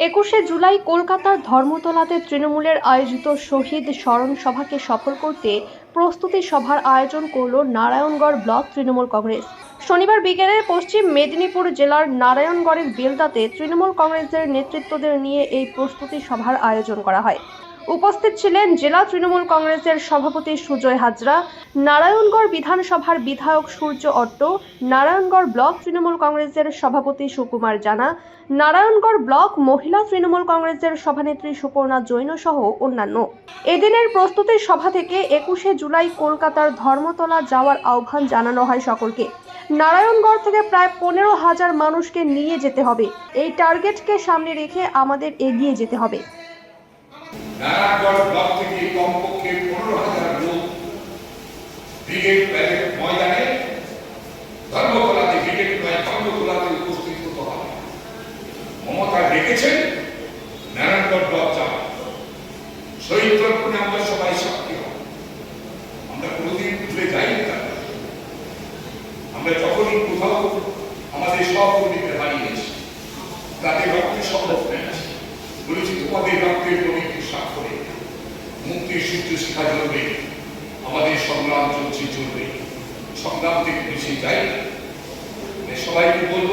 একুশে জুলাই কলকাতার ধর্মতলাতে তৃণমূলের আয়োজিত শহীদ স্মরণ সভাকে সফল করতে প্রস্তুতি সভার আয়োজন করল নারায়ণগড় ব্লক তৃণমূল কংগ্রেস। শনিবার বিকেলে পশ্চিম মেদিনীপুর জেলার নারায়ণগড়ের বেলদাতে তৃণমূল কংগ্রেসের নেতৃত্বদের নিয়ে এই প্রস্তুতি সভার আয়োজন করা হয়। উপস্থিত ছিলেন জেলা তৃণমূল কংগ্রেসের সভাপতি সুজয় হাজরা, নারায়ণগড় বিধানসভার বিধায়ক সূর্য অট্ট, নারায়ণগড় ব্লক তৃণমূল কংগ্রেসের সভাপতি সুকুমার জানা, নারায়ণগড় ব্লক মহিলা তৃণমূল কংগ্রেসের সভানেত্রী সুপর্ণা জৈন সহ অন্যান্য। এদিনের প্রস্তুতি সভা থেকে একুশে জুলাই কলকাতার ধর্মতলা যাওয়ার আহ্বান জানানো হয় সকলকে। নারায়ণগড় থেকে প্রায় পনেরো হাজার মানুষকে নিয়ে যেতে হবে। এই টার্গেটকে সামনে রেখে আমাদের এগিয়ে যেতে হবে। নারায়ণগড় ব্লক থেকে কমপক্ষে পনেরো হাজার লোক ব্রিগেড প্যারেড ময়দানে ধর্মতলাতে, ব্রিগেড প্যারেড ধর্মতলাতে উপস্থিত হতে হবে। মমতা ডেকেছেন, নারায়ণগড় ব্লক যাবে শহীদ তর্পণে আমরা সবাই সাক্ষী হব। আমরা কোনোদিন ভুলে যাই না আমরা যখনই কোথাও আমাদের সহকর্মীদের হারিয়েছি তাদের রক্তে শপথ নিয়েছি বলেছি, তোমাদের রক্তের পবিত্র স্বাক্ষরে মুক্তির সূর্য শিখা জ্বলবে আমাদের সংগ্রাম চলছে, চলবে। সংগ্রাম থেকে পিছিয়ে যাই। সবাইকে বলব,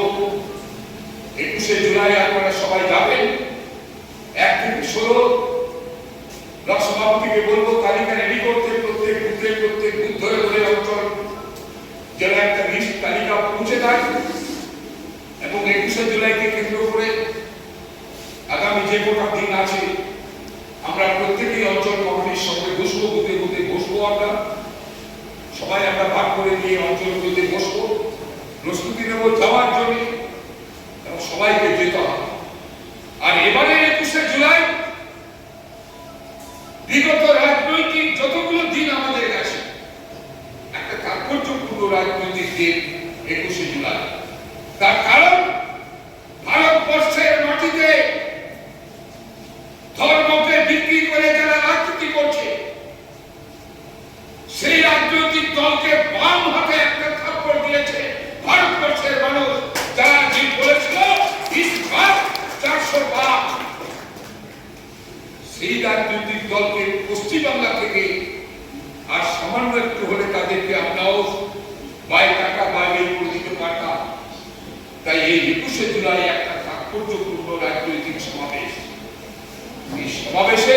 একুশে জুলাই আপনারা সবাই যাবেন। এক থেকে ষোলো সভাপতিকে বলব, তালিকা রেডি করতে, প্রত্যেক বুথে, প্রত্যেক বুথ ধরে ধরে অঞ্চল যেন একটা লিস্ট তালিকা পৌঁছে দেয় এবং একুশে জুলাইকে কেন্দ্র করে আগামী যে কটা দিন আছে আমরা প্রত্যেকেই অঞ্চল কমিটির সঙ্গে বসবো, বুথে বুথে বসবো আমরা। সবাই আমরা ভাগ করে নিয়ে অঞ্চলগুলোতে বসবো। প্রস্তুতি নেব যাওয়ার জন্য সবাইকে যেতে হবে। আর এবারে একুশে জুলাই, বিগত রাজনৈতিক যতগুলো দিন আমাদের কাছে একটা তাৎপর্যপূর্ণ রাজনৈতিক দিন একুশে জুলাই তার কারণ ভারতবর্ষের মাটিতে ধর্মকে বিক্রি করে যারা রাজনীতি করছে সেই রাজনৈতিক দলকে বাম হাতে একটা থাপ্পড় দিয়েছে ভারতবর্ষের মানুষ। যারা যে বলেছিল? চারশো বাম। সেই রাজনৈতিক দলকে পশ্চিমবাংলা থেকে আর সামান্য একটু হলে তাদেরকে আমরাও বাই টাকা বাইরে করে দিতে পারতাম। তাই এই একুশে জুলাই একটা তাৎপর্যপূর্ণ রাজনৈতিক সমাবেশ। এই সমাবেশে